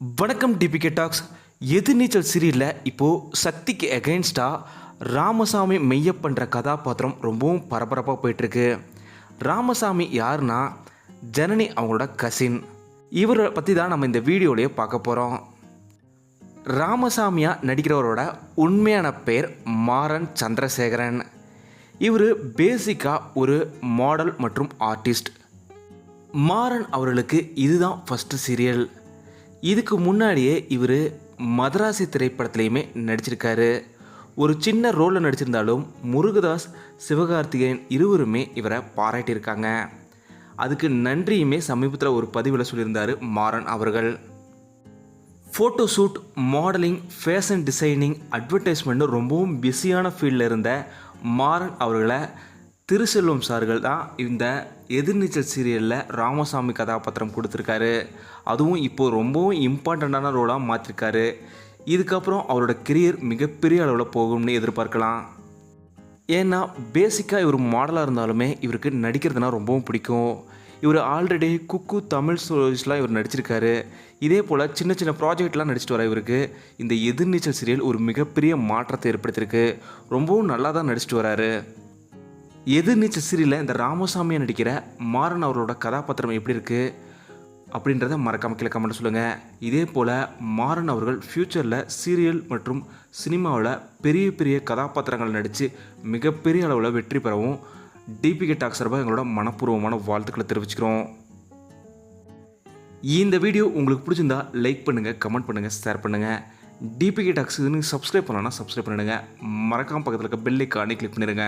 வணக்கம் DPK tax. எதிர்நீச்சல் சீரியலில் இப்போது சக்திக்கு எகெயின்ஸ்டாக ராமசாமி மெய்யப்பன்ற கதாபாத்திரம் ரொம்பவும் பரபரப்பாக போயிட்டுருக்கு. ராமசாமி யாருன்னா ஜனனி அவங்களோட கசின் இவரை பற்றி தான் நம்ம இந்த வீடியோலேயே பார்க்க போகிறோம் ராமசாமியாக நடிக்கிறவரோட உண்மையான பேர் மாறன் சந்திரசேகரன். இவர் பேசிக்காக ஒரு மாடல் மற்றும் ஆர்டிஸ்ட் மாறன் அவர்களுக்கு இதுதான் ஃபஸ்ட்டு சீரியல் இதுக்கு முன்னாடியே இவர் மதராசி திரைப்படத்துலையுமே நடிச்சிருக்காரு. ஒரு சின்ன ரோலில் நடிச்சிருந்தாலும் முருகதாஸ் சிவகார்த்திகேயன் இருவருமே இவரை பாராட்டியிருக்காங்க. அதுக்கு நன்றியுமே சமீபத்தில் ஒரு பதிவில் சொல்லியிருந்தார் மாறன் அவர்கள். Photo shoot modelling fashion designing அட்வர்டைஸ்மெண்ட்னு ரொம்பவும் பிஸியான ஃபீல்டில் இருந்த மாறன் அவர்களை திருசெல்வம் சார்கள் தான் இந்த எதிர்நீச்சல் சீரியலில் ராமசாமி கதாபாத்திரம் கொடுத்துருக்காரு. அதுவும் இப்போது ரொம்பவும் இம்பார்ட்டண்ட்டான ரோலாக மாற்றிருக்காரு இதுக்கப்புறம் அவரோட கெரியர் மிகப்பெரிய அளவில் போகும்னு எதிர்பார்க்கலாம். ஏன்னா பேசிக்காக இவர் மாடலாக இருந்தாலுமே இவருக்கு நடிக்கிறதுனா ரொம்பவும் பிடிக்கும். இவர் ஆல்ரெடி குக்கு தமிழ் ஸ்டோரிஸ்லாம் இவர் நடிச்சிருக்காரு. இதே போல் சின்ன சின்ன ப்ராஜெக்ட்லாம் நடிச்சிட்டு வர இவருக்கு இந்த எதிர்நீச்சல் சீரியல் ஒரு மிகப்பெரிய மாற்றத்தை ஏற்படுத்தியிருக்கு. ரொம்பவும் நல்லா தான் நடிச்சிட்டு வராரு. எதிர்நீச்சல் சீரியலில் இந்த ராமசாமியை நடிக்கிற மாறன் அவரோட கதாபாத்திரம் எப்படி இருக்குது அப்படின்றத மறக்காம கீழே கமெண்ட் சொல்லுங்கள் இதே போல் மாறன் அவர்கள் ஃப்யூச்சரில் சீரியல் மற்றும் சினிமாவில் பெரிய பெரிய கதாபாத்திரங்கள் நடித்து மிகப்பெரிய அளவில் வெற்றி பெறவும் டிபிகே டாக் சார்பாக எங்களோட மனப்பூர்வமான வாழ்த்துக்களை தெரிவிச்சுக்கிறோம். இந்த வீடியோ உங்களுக்கு பிடிச்சிருந்தா லைக் பண்ணுங்கள் கமெண்ட் பண்ணுங்கள் ஷேர் பண்ணுங்கள் டிபிகே டாக்ஸ் சப்ஸ்கிரைப் பண்ணலாம்னா சப்ஸ்கிரைப் பண்ணிடுங்க. மறக்காம பக்கத்தில் இருக்க பெல் ஐக்கானே கிளிக் பண்ணிடுங்க.